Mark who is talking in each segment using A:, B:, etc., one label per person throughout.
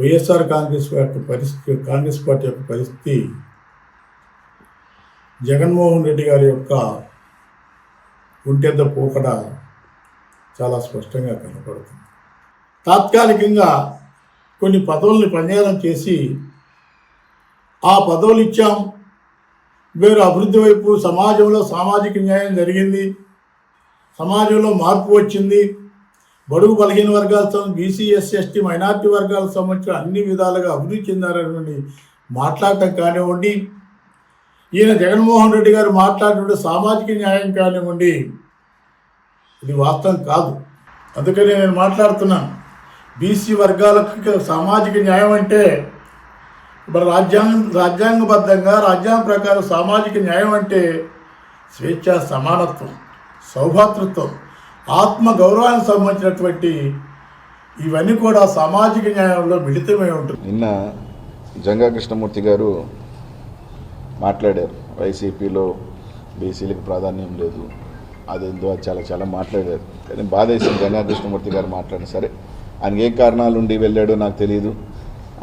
A: వైఎస్ఆర్ కాంగ్రెస్ యొక్క పరిస్థితి కాంగ్రెస్ పార్టీ యొక్క పరిస్థితి జగన్మోహన్ రెడ్డి గారి యొక్క ఒంటెద్ద పోకడ చాలా స్పష్టంగా కనపడుతుంది. తాత్కాలికంగా కొన్ని పదవుల్ని ప్రచారం చేసి ఆ పదవులు ఇచ్చాం. వేరు అభివృద్ధి వైపు సమాజంలో సామాజిక న్యాయం జరిగింది. సమాజంలో మార్పు వచ్చింది. బడుగు బలహీన వర్గాలతో బీసీ ఎస్సీ ఎస్టీ మైనార్టీ వర్గాలకు సంబంధించిన అన్ని విధాలుగా అభివృద్ధి చెందారని మాట్లాడటం కానివ్వండి ఈయన జగన్మోహన్ రెడ్డి గారు మాట్లాడినటువంటి సామాజిక న్యాయం కానివ్వండి ఇది వాస్తవం కాదు. అందుకని నేను మాట్లాడుతున్నాను బీసీ వర్గాలకు సామాజిక న్యాయం అంటే ఇప్పుడు రాజ్యాంగ రాజ్యాంగబద్ధంగా రాజ్యాంగం ప్రకారం సామాజిక న్యాయం అంటే స్వేచ్ఛ సమానత్వం సౌభాతృత్వం. ఆత్మ గౌరవానికి సంబంధించినటువంటి ఇవన్నీ కూడా సామాజిక న్యాయంలో మిళితమై ఉంటుంది.
B: నిన్న జంగా కృష్ణమూర్తి గారు మాట్లాడారు. వైసీపీలో బీసీలకు ప్రాధాన్యం లేదు. అదేందో అది చాలా చాలా మాట్లాడారు. కానీ బాధేసింది జంగా కృష్ణమూర్తి గారు మాట్లాడిన సరే. ఆయనకి ఏ కారణాలు ఉండి వెళ్ళాడో నాకు తెలియదు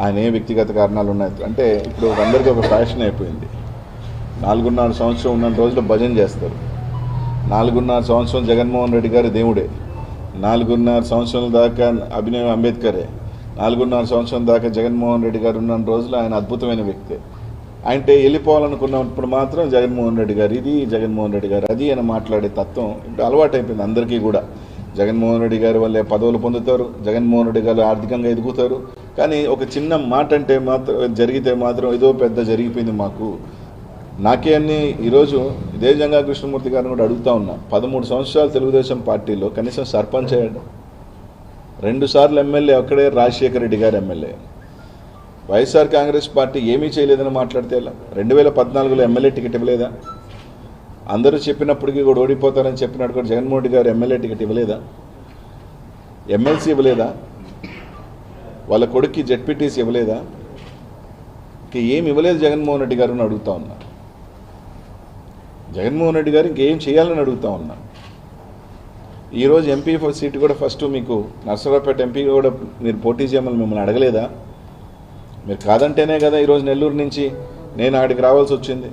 B: ఆయన ఏ వ్యక్తిగత కారణాలు ఉన్నాయి? అంటే ఇప్పుడు అందరికీ ఒక ఫ్యాషన్ అయిపోయింది. నాలుగున్నర సంవత్సరం ఉన్న రోజులు భజన చేస్తారు. నాలుగున్నర సంవత్సరం జగన్మోహన్ రెడ్డి గారు దేవుడే. నాలుగున్నర సంవత్సరాల దాకా అభినవ్ అంబేద్కరే. నాలుగున్నర సంవత్సరం దాకా జగన్మోహన్ రెడ్డి గారు ఉన్న రోజులు ఆయన అద్భుతమైన వ్యక్తే. అంటే వెళ్ళిపోవాలనుకున్నప్పుడు మాత్రం జగన్మోహన్ రెడ్డి గారు ఇది జగన్మోహన్ రెడ్డి గారు అది అని మాట్లాడే తత్వం ఇప్పుడు అలవాటైపోయింది అందరికీ కూడా. జగన్మోహన్ రెడ్డి గారి వల్లే పదవులు పొందుతారు జగన్మోహన్ రెడ్డి గారు ఆర్థికంగా ఎదుగుతారు. కానీ ఒక చిన్న మాట అంటే మాత్రం జరిగితే మాత్రం ఏదో పెద్ద జరిగిపోయింది మాకు. నాకే అన్ని ఈరోజు ఇదే జంగా కృష్ణమూర్తి గారిని కూడా అడుగుతా ఉన్నా. పదమూడు సంవత్సరాలు తెలుగుదేశం పార్టీలో కనీసం సర్పంచ్ అయ్యాడు. రెండు సార్లు ఎమ్మెల్యే ఒక్కడే రాజశేఖర రెడ్డి గారు ఎమ్మెల్యే. వైఎస్ఆర్ కాంగ్రెస్ పార్టీ ఏమీ చేయలేదని మాట్లాడితే ఎలా? రెండు వేల పద్నాలుగులో ఎమ్మెల్యే టికెట్ ఇవ్వలేదా? అందరూ చెప్పినప్పటికీ కూడా ఓడిపోతారని చెప్పినట్టు కూడా జగన్మోహన్ రెడ్డి గారు ఎమ్మెల్యే టికెట్ ఇవ్వలేదా? ఎమ్మెల్సీ ఇవ్వలేదా? వాళ్ళ కొడుక్కి జెడ్పీటీసీ ఇవ్వలేదా? ఏమి ఇవ్వలేదు జగన్మోహన్ రెడ్డి గారు అని అడుగుతా ఉన్నా. జగన్మోహన్ రెడ్డి గారు ఇంకేం చేయాలని అడుగుతా ఉన్నాను ఈరోజు ఎంపీ సీట్ కూడా ఫస్ట్ మీకు నర్సరావుపేట ఎంపీ కూడా మీరు పోటీ చేయమని మిమ్మల్ని అడగలేదా? మీరు కాదంటేనే కదా ఈరోజు నెల్లూరు నుంచి నేను ఆడికి రావాల్సి వచ్చింది.